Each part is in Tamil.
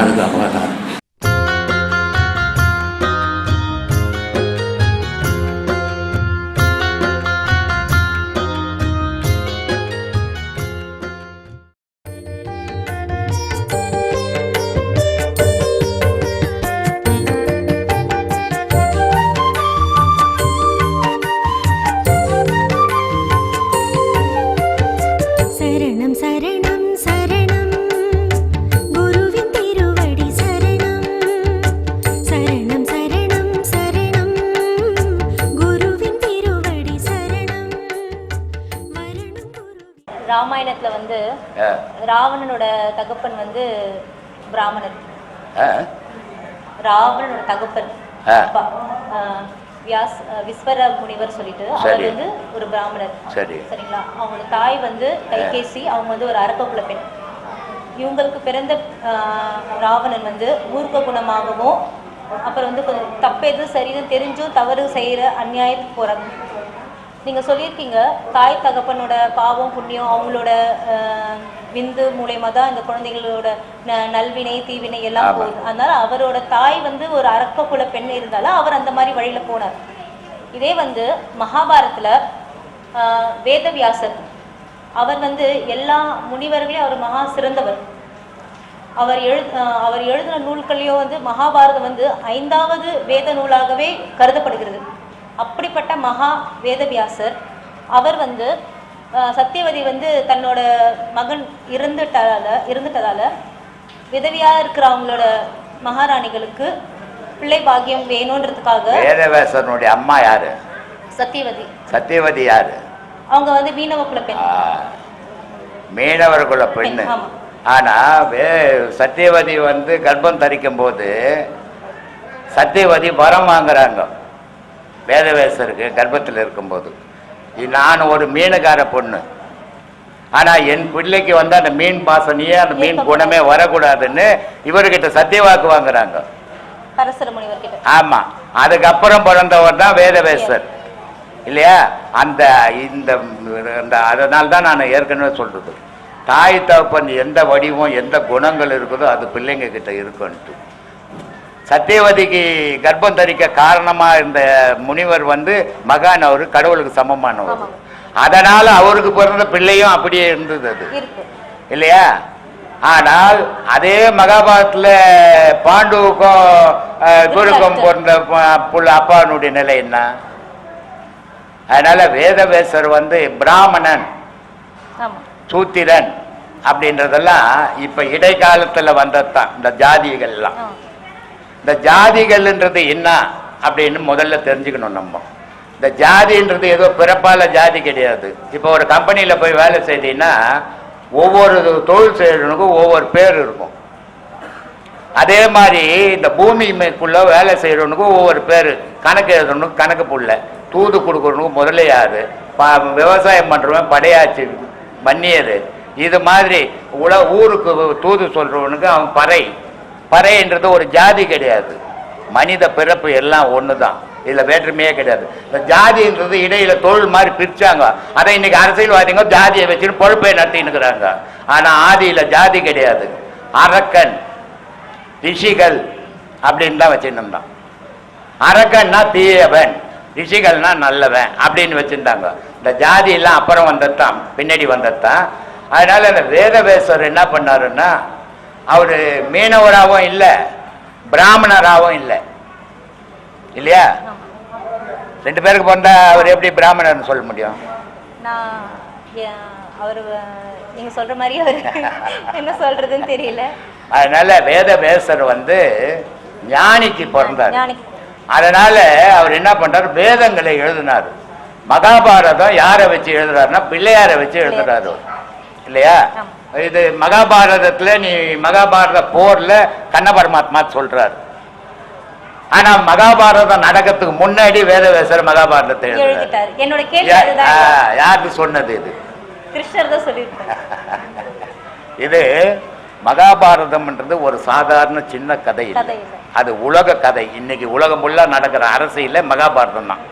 உங்களுக்கு பாதுகாப்பாக தான் இருக்கும் சரணம் ராவணனோட தகப்பன் வந்து பிராமணர். ராவணனோட தகப்பன். வியாஸ் விஸ்வர முனிவர் சொல்லிட்டு அவர். வந்து ஒரு பிராமணர். சரி. சரிங்களா? அவங்களோட தாய் வந்து கைகேசி அவங்க வந்து ஒரு அரக்ககுல பெண். இவங்களுக்கு பிறந்த ராவணன் வந்து மூர்க்க குணமாகவும் அப்புறம் வந்து கொஞ்சம் தப்பு எது சரின்னு தெரிஞ்சும் தவறு செய்யற அநியாயத்துக்கு போறாங்க. நீங்க சொல்லியிருக்கீங்க தாய் தகப்பனோட பாவம் புண்ணியம் அவங்களோட விந்து மூலயமா தான் இந்த குழந்தைகளோட ந- நல்வினை தீவினை எல்லாம். போகுது. அதனால அவரோட தாய் வந்து ஒரு அரக்க குல பெண் இருந்தாலும் அவர் அந்த மாதிரி வழியில போனார். இதே வந்து மகாபாரத்துல வேதவியாசர் அவர் வந்து எல்லா முனிவர்களையும் அவர் மகா சிறந்தவர். அவர் எழு அவர் எழுதின நூல்களையும் வந்து மகாபாரதம் வந்து ஐந்தாவது வேத நூலாகவே கருதப்படுகிறது. அப்படிப்பட்ட மகா வேதவியாசர். அவர் வந்து சத்தியவதி வந்து தன்னோட மகன் இறந்துட்டதால இருந்துட்டதால விதவியா இருக்கிற அவங்களோட மகாராணிகளுக்கு பிள்ளை பாக்கியம் வேணுன்றதுக்காக வேதவேசனுடைய அம்மா யாரு? சத்தியவதி சத்தியவதி யாரு? அவங்க வந்து மீனவ குல பெண். ஆ, மீனவர்குல பெண்ணு. ஆனா சத்தியவதி வந்து கர்ப்பம் தரிக்கும் போது சத்தியவதி வரம் வாங்குறாங்க. வேதவேசருக்கு கர்ப்பத்தில் இருக்கும்போது. நான் ஒரு மீனுக்கார பொண்ணு. ஆனா என் பிள்ளைக்கு வந்து அந்த மீன் வாசனையே அந்த மீன் குணமே வரக்கூடாதுன்னு இவர்கிட்ட சத்தியவாக்கு வாங்குறாங்க. பரசர முனிவர் கிட்ட ஆமா. அதுக்கப்புறம் பிறந்தவர் தான் வேதவேசர் இல்லையா? அந்த இந்த இந்த அதனால தான் நான் ஏற்கனவே சொல்றது. தாய் தகப்பன் எந்த வடிவம் எந்த குணங்கள் இருக்குதோ அது பிள்ளைங்க கிட்ட இருக்குன்ட்டு. சத்தியவதிக்கு கர்ப்பம் தரிக்க காரணமா இருந்த முனிவர் வந்து மகான் அவரு கடவுளுக்கு சமமானவர். அதனால அவருக்கு பிறந்த பிள்ளையும் அப்படியே இருந்தது அது. இல்லையா? ஆனால் அதே மகாபாரதத்துல பாண்டுவுக்கும் குருக்கும் பிறந்த புள்ள அப்பானுடைய நிலை என்ன? அதனால வேதவேசர் வந்து பிராமணன் சூத்திரன் அப்படின்றதெல்லாம் இப்ப இடைக்காலத்துல வந்ததுதான் இந்த ஜாதிகள்லாம். இந்த ஜாதிகள்ன்றது என்ன அப்படின்னு முதல்ல தெரிஞ்சுக்கணும் நம்ம. இந்த ஜாதின்றது ஏதோ பிறப்பால ஜாதி கிடையாது. இப்போ ஒரு கம்பெனியில் போய் வேலை செய்தீங்கன்னா ஒவ்வொரு தொழில் செய்கிறவனுக்கும் ஒவ்வொரு பேர் இருக்கும். அதே மாதிரி இந்த பூமிக்குள்ள வேலை செய்கிறவனுக்கும் ஒவ்வொரு பேர். கணக்கு எழுதுறவனுக்கு கணக்கு புள்ள. தூது கொடுக்கறவனுக்கு முதலையாது ப- விவசாயம் பண்ணுறவன் படையாச்சு மன்னியர் இது மாதிரி உல ஊருக்கு தூது சொல்றவனுக்கு அவன் பறை. பறைன்றது ஒரு ஜாதி கிடையாது. மனித பிறப்பு எல்லாம் ஒண்ணுதான். இதுல வேற்றுமையே கிடையாது. இந்த ஜாதின்றது இடையில தொழில் மாதிரி பிரிச்சாங்க. அதை இன்னைக்கு அரசியல்வாதிங்க ஜாதியை வச்சுட்டு பொழுப்பை நடத்தினுக்கிறாங்க ஆனா ஆதியில ஜாதி கிடையாது. அரக்கன் ரிஷிகள் அப்படின்னு தான் வச்சுருந்தான் அரக்கன்னா தீயவன் ரிஷிகள்னா நல்லவன் அப்படின்னு வச்சிருந்தாங்க. இந்த ஜாதி எல்லாம் அப்புறம் வந்ததான் பின்னாடி வந்ததான் அதனால இந்த வேதவேசர் என்ன பண்ணாருன்னா அவரு மீனவராகவும் இல்லை பிராமணராகவும் இல்லை. இல்லையா? ரெண்டு பேருக்கு பிறந்தா அவர் எப்படி பிராமணர்னு சொல்ல முடியும்? நான் அவர் நீங்க சொல்ற மாதிரி அவர் என்ன சொல்றதுன்னு தெரியல. அதனால வேதவேசர் வந்து ஞானிக்கு பிறந்தார். அதனால அவர் என்ன பண்றாரு? வேதங்களை எழுதினார். மகாபாரதம் யாரை வச்சு எழுதுறாருன்னா பிள்ளையாரை வச்சு எழுதுறாரு இல்லையா? இது மகாபாரதத்துல நீ மகாபாரத போர்ல கண்ண பரமாத்மா சொல்றாரு. ஆனா மகாபாரதம் நடக்கிறதுக்கு முன்னாடி வேதவேசர் மகாபாரதத்தை எழுதுறாரு. யாருக்கு சொன்னது இது? இது மகாபாரதம்ன்றது ஒரு சாதாரண சின்ன கதை. அது உலக கதை. இன்னைக்கு உலகம் நடக்கிற அரசியல மகாபாரதம் தான்.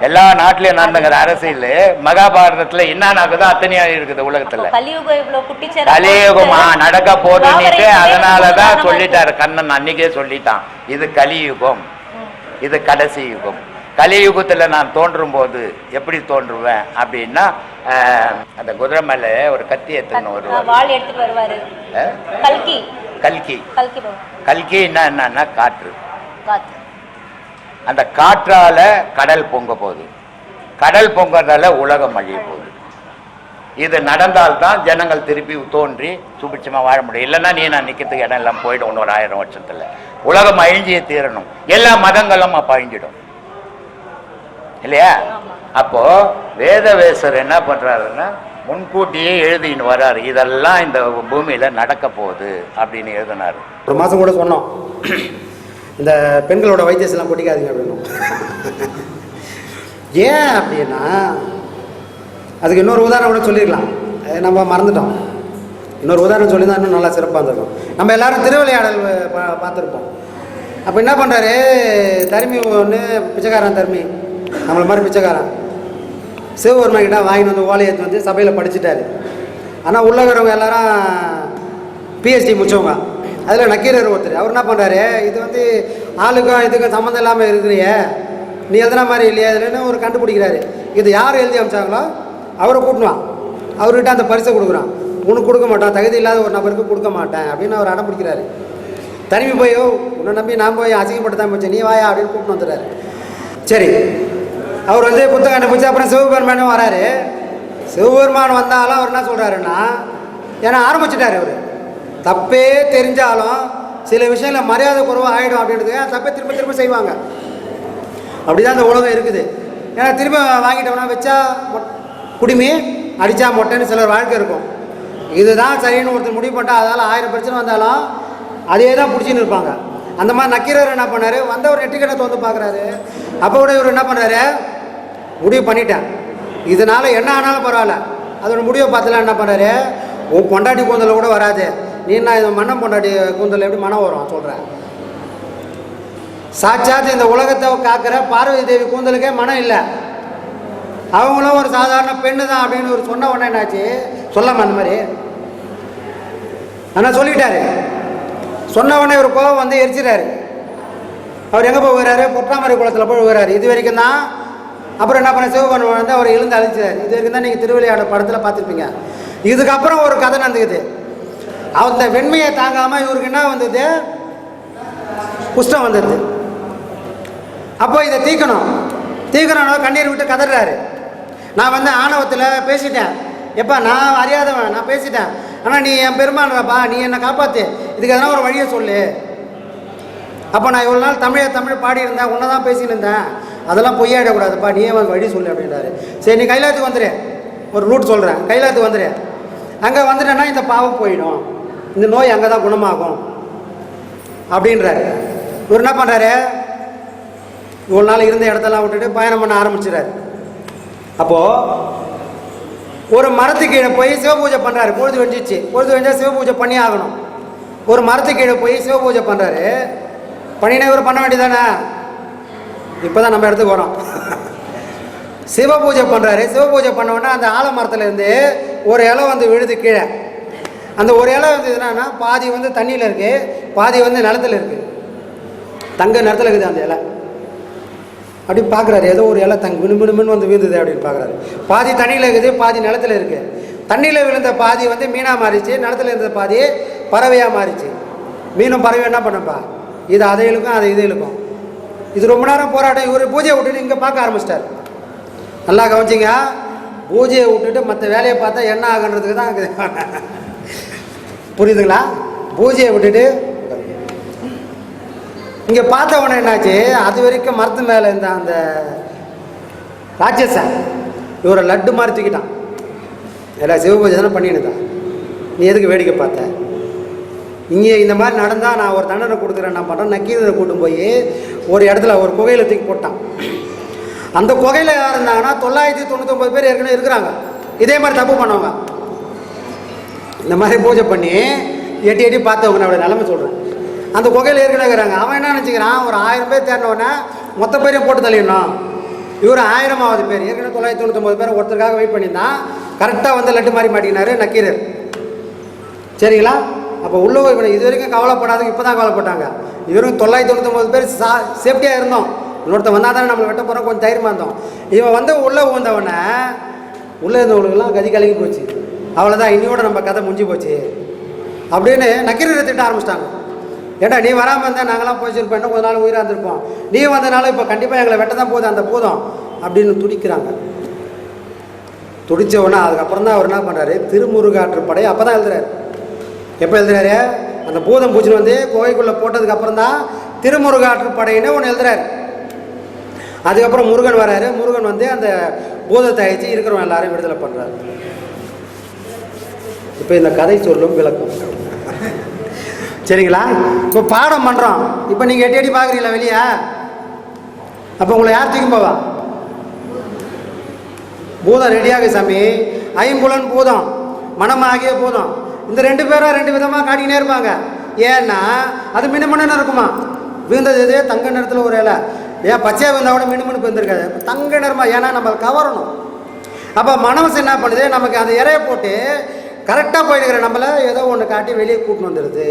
எல்லா நாட்டிலயும் நடந்துக்கிற அரசியல் மகாபாரதத்துல என்ன நடக்குதோ அத்தனையா இருக்குது உலகத்துல. கலியுகம் நடக்க போதுன்னுட்டு அதனாலதான் சொல்லிட்டாரு கண்ணன் அன்னைக்கே சொல்லிட்டான். இது கலியுகம். இது கடைசி யுகம். கலியுகத்துல நான் தோன்றும் போது எப்படி தோன்றுவேன் அப்படின்னா அந்த குதிரை மேல ஒரு கத்தி எடுத்துன்னு வருவார். கல்கி. கல்கி. கல்கின்னா என்னன்னா காற்று. காத்து அந்த காற்றால கடல் பொங்க போகுது. கடல் பொங்கறதால உலகம் அழிய போகுது. இது நடந்தால்தான் ஜனங்கள் திருப்பி தோன்றி சுபிட்சமா வாழ முடியும். இல்லைன்னா நீ நான் நிக்கிறதுக்கு இடம் எல்லாம் போயிடும் இன்னொரு ஆயிரம் வருஷத்துல. உலகம் அழிஞ்சியே தீரணும். எல்லா மதங்களும் அப்ப அழிஞ்சிடும். இல்லையா? அப்போ வேதவேசர் என்ன பண்றாருன்னா முன்கூட்டியே எழுதின்னு வர்றாரு. இதெல்லாம் இந்த பூமியில நடக்க போகுது அப்படின்னு எழுதினாரு. ஒரு மாதம் கூட சொன்னோம். இந்த பெண்களோட வைத்தியசெல்லாம் பிடிக்காதீங்க அப்படின்னு. ஏன் அப்படின்னா அதுக்கு இன்னொரு உதாரணம் கூட சொல்லியிருக்கலாம் நம்ம மறந்துட்டோம். இன்னொரு உதாரணம் சொல்லியிருந்தா இன்னும் நல்லா சிறப்பாக இருந்திருக்கும். நம்ம எல்லாரும் திருவிளையாடல் பா- பார்த்துருப்போம். அப்போ என்ன பண்ணுறாரு தருமி ஒன்று பிச்சைக்காரன் தருமி. நம்மளை மாதிரி பிச்சைக்காரன். சிவபெருமான் கிட்ட வாங்கிட்டு வந்து ஓலையை எடுத்து வந்து சபையில் படிச்சுட்டாரு. ஆனால் உள்ளே இருக்கிறவங்க எல்லாரும் பிஹெச்டி முடிச்சவங்க. அதில் நக்கீரர் ஒருத்தர். அவர் என்ன பண்ணுறாரு இது வந்து ஆளுக்கும் இதுக்கும் சம்மந்தம் இல்லாமல் இருக்கிறிய. நீ எழுதுன மாதிரி இல்லையா இதுலன்னு ஒரு கண்டுபிடிக்கிறாரு? இது யார் எழுதி அமைச்சாங்களோ அவரை கூட்டினான் அவர்கிட்ட அந்த பரிசை கொடுக்குறான். உனக்கு கொடுக்க மாட்டான் தகுதி இல்லாத ஒரு நபருக்கு கொடுக்க மாட்டேன் அப்படின்னு அவர் அடம் பிடிக்கிறாரு தனிமை போய் "ஓ, உன்னை நம்பி நான் போய் அசிங்கப்பட்டு தான் போச்சேன் நீ வாயா அப்படின்னு கூப்பிட்டு வந்துடுறாரு. சரி. அவர் வந்து புத்தகம் கண்டுபிடிச்சு அப்புறம் சிவபெருமானும் வராரு. சிவபெருமான் வந்தாலும் அவர் என்ன சொல்கிறாருன்னா ஏன்னா ஆரம்பிச்சிட்டாரு அவர். தப்பே தெரிஞ்சாலும் சில விஷயங்கள மரியாதை குறைவாக ஆகிடும் அப்படின்றதுக்கு தப்பே திரும்ப திரும்ப செய்வாங்க. அப்படி தான் அந்த உலகம் இருக்குது. ஏன்னா திரும்ப வாங்கிட்டோம்னா வச்சா மொ- குடிமி அடித்தா மொட்டைன்னு சிலர் வாழ்க்கை இருக்கும். இதுதான் சரின்னு ஒருத்தர் முடிவு பண்ணிட்டா அதால் ஆயிரம் பிரச்சனை வந்தாலும் அதே தான் பிடிச்சின்னு இருப்பாங்க. அந்த மாதிரி நக்கீரர் என்ன பண்ணார்? வந்தவர் நெட்டிக்கணத்தை தோந்து பார்க்குறாரு அப்போ கூட இவர் என்ன பண்ணார்? முடிவு பண்ணிட்டேன் இதனால் என்ன ஆனாலும் பரவாயில்ல. அதோட முடிவை பார்த்துலாம் என்ன பண்ணார்? உன் பொண்டாட்டி கூந்தல கூட வராது. நீ நான் இந்த மண்ணம் பொண்டாட்டி கூந்தல் எப்படி மனம் வரும்? சொல்கிறேன் சாட்சாத் இந்த உலகத்தை காக்கிற பார்வதி தேவி கூந்தலுக்கே மனம் இல்லை. அவங்களும் ஒரு சாதாரண பெண்ணு தான் அப்படின்னு ஒரு சொன்ன உடனே என்னாச்சு? சொல்லாம அந்த மாதிரி. ஆனால் சொல்லிட்டாரு. சொன்ன உடனே ஒரு கோபம் வந்து எரிச்சிட்டாரு அவர் எங்கே போகிறாரு? பொட்டாமரை குளத்தில் போய் விழுகிறாரு. இது வரைக்கும் தான் அப்புறம் என்ன பண்ண சிவபெருமான் வந்து அவர் எழுந்து அழிச்சார். இது வரைக்கும் தான் நீங்கள் திருவிளையாட படத்தில் பார்த்துருப்பீங்க. இதுக்கப்புறம் ஒரு கதை நடந்துக்குது. அந்த வெண்மையை தாங்காமல் இவருக்கு என்ன வந்தது? குஷ்டம் வந்தது. அப்போ இதை தீக்கணும். தீக்கணும் கண்ணீர் விட்டு கதறாரு. நான் வந்து ஆணவத்தில் பேசிட்டேன். எப்பா நான் அறியாதவன் நான் பேசிட்டேன். ஆனால் நீ என் பெருமானப்பா நீ என்னை காப்பாற்று இதுக்கு எதனா ஒரு வழியை சொல்லு. அப்போ நான் இவ்வளோ நாள் தமிழை தமிழ் பாடியிருந்தேன் உன்னை தான் பேசியிருந்தேன். அதெல்லாம் பொய்யாடக்கூடாதுப்பா நீ ஏன் வழி சொல்லு அப்படின்றாரு. சரி நீ கைலாத்துக்கு வந்துடு ஒரு ரூட் சொல்கிறேன் கைலாத்துக்கு வந்துடு அங்கே வந்துட்டேன்னா இந்த பாவம் போயிடும். இந்த நோய் அங்கே தான் குணமாகும். அப்படின்றாரு. இவர் என்ன பண்ணுறாரு இவ்வளோ நாள் இருந்த இடத்தெல்லாம் விட்டுட்டு பயணம் பண்ண ஆரம்பிச்சிடாரு அப்போது ஒரு மரத்துக்கு கீழே போய் சிவபூஜை பண்ணுறாரு பொழுது வெஞ்சிச்சு பொழுது வெஞ்சால் சிவபூஜை பண்ணி ஆகணும். ஒரு மரத்துக்கு கீழே போய் சிவபூஜை பண்ணுறாரு பண்ணினா இவர் பண்ண வேண்டியதானே இப்போ தான் நம்ம இடத்துக்கு வரோம். சிவபூஜை பண்ணுறாரு சிவபூஜை பண்ண உடனே அந்த ஆலமரத்துலேருந்து ஒரு இலை வந்து விழுது கீழே. அந்த ஒரு இலை வந்து என்னன்னா பாதி வந்து தண்ணியில் இருக்குது பாதி வந்து நிலத்துல இருக்குது தங்க நிலத்துல இருக்குது அந்த இலை. அப்படி பார்க்குறாரு ஏதோ ஒரு இலை தங்க மினு வந்து விழுந்தது அப்படின்னு பார்க்குறாரு பாதி தண்ணியில் இருக்குது பாதி நிலத்துல இருக்குது தண்ணியில் விழுந்த பாதி வந்து மீனாக மாறிச்சு நிலத்துல இருந்த பாதி பறவையாக மாறிச்சு. மீனும் பறவை என்ன பண்ணப்பா இது அதை இழுக்கும் அதை இது இழுக்கும் இது ரொம்ப நேரம் போராட்டம் இவர் பூஜையை விட்டுட்டு இங்கே பார்க்க ஆரம்பிச்சிட்டார். நல்லா கவனிச்சிங்க. பூஜையை விட்டுட்டு மற்ற வேலையை பார்த்தா என்ன ஆகுன்றதுக்கு தான் புரியுதுங்களா? பூஜையை விட்டுட்டு இங்கே பார்த்த உடனே என்னாச்சு? அது வரைக்கும் மரத்து மேலே இருந்த அந்த ராட்சசன் இவரை லட்டு மாதிரி தூக்கிட்டான். எல்லாம் சிவபூஜை தானே பண்ணிட்டு நீ எதுக்கு வேடிக்கை பார்த்த? இங்கே இந்த மாதிரி நடந்தால் நான் ஒரு தண்டனை கொடுக்குறேன் நான் பண்ணுறேன் நக்கீரரை கூட்டும் போய் ஒரு இடத்துல ஒரு குகையில் தூக்கி போட்டான். அந்த குகையில் யார் இருந்தாங்கன்னா தொள்ளாயிரத்தி தொண்ணூத்தொம்பது பேர் ஏற்கனவே இருக்கிறாங்க. இதே மாதிரி தப்பு பண்ணவங்க. இந்த மாதிரி பூஜை பண்ணி எட்டி எட்டி பார்த்தவங்க நான் அவளோட நிலைமை சொல்கிறேன் அந்த குகையில் ஏற்கனவே இருக்கிறாங்க. அவன் என்ன நினச்சிக்கிறான்? ஒரு ஆயிரம் பேர் தேடினவொடனே மொத்த பேரையும் போட்டு தள்ளிடணும். இவர் ஆயிரமாவது பேர். ஏற்கனவே தொள்ளாயிரத்தி தொண்ணூத்தொம்பது பேர் ஒருத்தருக்காக வெயிட் பண்ணியிருந்தான் கரெக்டாக வந்து லட்டு மாறி மாட்டிக்கினாரு நக்கீரர். சரிங்களா? அப்போ உள்ளவர் இது வரைக்கும் கவலைப்படாதுங்க இப்போ தான் கவலைப்பட்டாங்க. இவரும் தொள்ளாயிரத்தி தொண்ணூத்தொம்பது பேர் சா சேஃப்டியாக இருந்தோம். இன்னொருத்தன் வந்தால் தானே நம்மளை வெட்ட போகிறோம் கொஞ்சம் தைரியமாக இருந்தோம். இவன் வந்து உள்ளே வந்தவனே உள்ளே இருந்தவங்களுக்குலாம் கதி கலங்கி போச்சு. அவ்வளோதான் இன்னையோட நம்ம கதை முடிஞ்சு போச்சு. அப்படின்னு நக்கீரரை திட்ட ஆரம்பிச்சிட்டாங்க. ஏடா நீ வராமல் இருந்தால் நாங்களாம் போயிச்சிருப்போம் இன்னும் கொஞ்ச நாள் உயிராக இருந்திருப்போம். நீ வந்தனால இப்போ கண்டிப்பாக எங்களை வெட்ட தான் போதும் அந்த பூதம் அப்படின்னு துடிக்கிறாங்க. துடிச்ச உடனே அதுக்கப்புறம் தான் அவர் என்ன பண்ணுறாரு திருமுருகாற்றுப்படை அப்போ தான் எழுதுறாரு. எப்போ எழுதுறாரு? அந்த பூதம் பூச்சின்னு வந்து கோகைக்குள்ளே போட்டதுக்கப்புறம் தான் தான் திருமுருகாற்றுப்படைன்னு ஒன்று எழுதுறாரு. அதுக்கப்புறம் முருகன் வராரு. முருகன் வந்து அந்த பூதத்தை அழிச்சு இருக்கிறவங்க எல்லாரையும் விடுதலை பண்ணுறாரு இப்போ இந்த கதை சொல்லும் விளக்கம். சரிங்களா? இப்போ பாடம் பண்ணுறோம் இப்போ நீங்கள் எட்டி எட்டி பார்க்குறீங்களா வெளியே? அப்போ உங்களை யார் தூக்கி போவா? பூதம் ரெடியாக சாமி. ஐம்புலன் பூதம். மனமாகிய பூதம். இந்த ரெண்டு பேரும் ரெண்டு விதமாக காட்டிக்கினே இருப்பாங்க. ஏன்னா அது மினுமனு இருக்குமா? விழுந்தது எது? தங்க நிறத்தில் ஒரு இலை. ஏன் பச்சையாக விழுந்தா கூட மினுமனு இருந்திருக்காது தங்க நிறமா ஏன்னா நம்ம கவரணும். அப்போ மனசு என்ன பண்ணுது? நமக்கு அந்த இறைய போட்டு கரெக்டாக போயிருக்கிற நம்மளை ஏதோ ஒன்று காட்டி வெளியே கூட்டின்னு வந்துடுது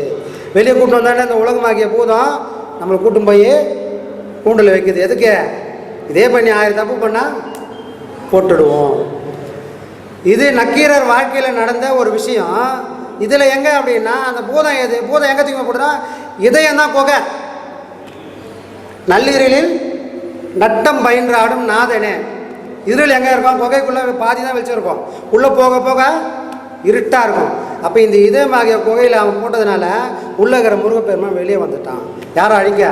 வெளியே கூட்டின்னு வந்தாலே இந்த உலகமாகிய பூதம் நம்மளை கூட்டும் போய் கூண்டில் வைக்குது. எதுக்கு? இதே பண்ணி ஆயிரம் தப்பு பண்ணால் போட்டுடுவோம். இது நக்கீரர் வாழ்க்கையில் நடந்த ஒரு விஷயம். இதில் எங்கே அப்படின்னா அந்த பூதம் எது? பூதம் எங்கே தூக்கி போடுதா இதயம் தான் புகை. நள்ளிரலில் நட்டம் பயின்றாடும் நாதனே. இருள் எங்கே இருக்கும்? புகைக்குள்ளே பாதி தான் வச்சுருக்கோம் உள்ளே போக போக இருட்டாக இருக்கும். அப்போ இந்த இதயமாகிய புகையில் அவன் போட்டதுனால உள்ளே இருக்கிற முருகப்பெருமான் வெளியே வந்துட்டான். யாரை அழிக்க?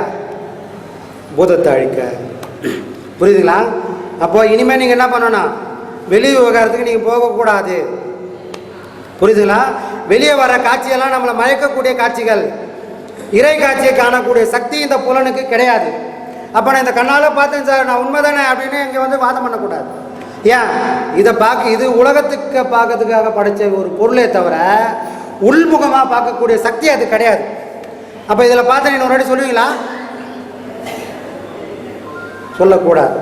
பூதத்தை அழிக்க. புரியுதுங்களா? அப்போ இனிமேல் நீங்கள் என்ன பண்ணணும்? வெளி விவகாரத்துக்கு நீங்கள் போகக்கூடாது. புரியுதுங்களா? வெளியே வர காட்சியெல்லாம் நம்மளை மயக்கக்கூடிய காட்சிகள். இறை காட்சியை காணக்கூடிய சக்தி இந்த புலனுக்கு கிடையாது. அப்போ நான் இந்த கண்ணால் பார்த்தேன் சார் நான் உண்மைதானே அப்படின்னு இங்கே வந்து வாதம் பண்ணக்கூடாது. ஏன்? இதை பார்க்க இது உலகத்துக்கு பார்க்கறதுக்காக படைச்ச ஒரு பொருளே தவிர உள்முகமாக பார்க்கக்கூடிய சக்தி அது கிடையாது. அப்போ இதில் பார்த்து நீங்கள் ஒரு வாட்டி சொல்லுவீங்களா? சொல்லக்கூடாது.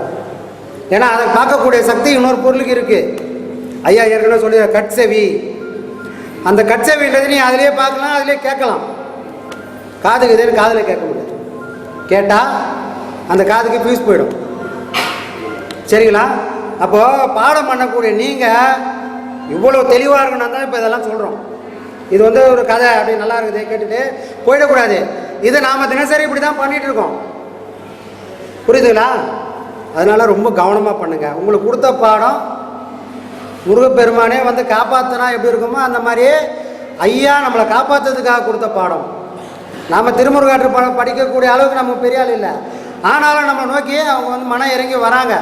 ஏன்னா அதை பார்க்கக்கூடிய சக்தி இன்னொரு பொருளுக்கு இருக்குது ஐயா ஏற்கனவே சொல்லி கட்செவி. அந்த கட்செவின்றது நீ அதிலே பார்க்கலாம் அதிலே கேட்கலாம். காதுக்கு இதே காதில் கேட்க முடியாது. கேட்டால் அந்த காதுக்கு ஃபியூஸ் போயிடும். சரிங்களா? அப்போது பாடம் பண்ணக்கூடிய நீங்கள் இவ்வளோ தெளிவாக இருக்கணும் தான் இப்போ இதெல்லாம் சொல்கிறோம் இது வந்து ஒரு கதை அப்படி நல்லா இருக்குது கேட்டுட்டு போயிடக்கூடாது. இது நாம் தினசரி இப்படி தான் பண்ணிகிட்டு இருக்கோம். புரியுதுங்களா? அதனால் ரொம்ப கவனமாக பண்ணுங்கள் உங்களுக்கு கொடுத்த பாடம் முருகப்பெருமானே வந்து காப்பாற்றினா எப்படி இருக்குமோ அந்த மாதிரியே ஐயா நம்மளை காப்பாற்றுறதுக்காக கொடுத்த பாடம். நாம் திருமுருகாற்று பாடம் படிக்கக்கூடிய அளவுக்கு நமக்கு பெரிய ஆள் இல்லை. ஆனாலும் நம்ம நோக்கி அவங்க வந்து மனம் இறங்கி வராங்க.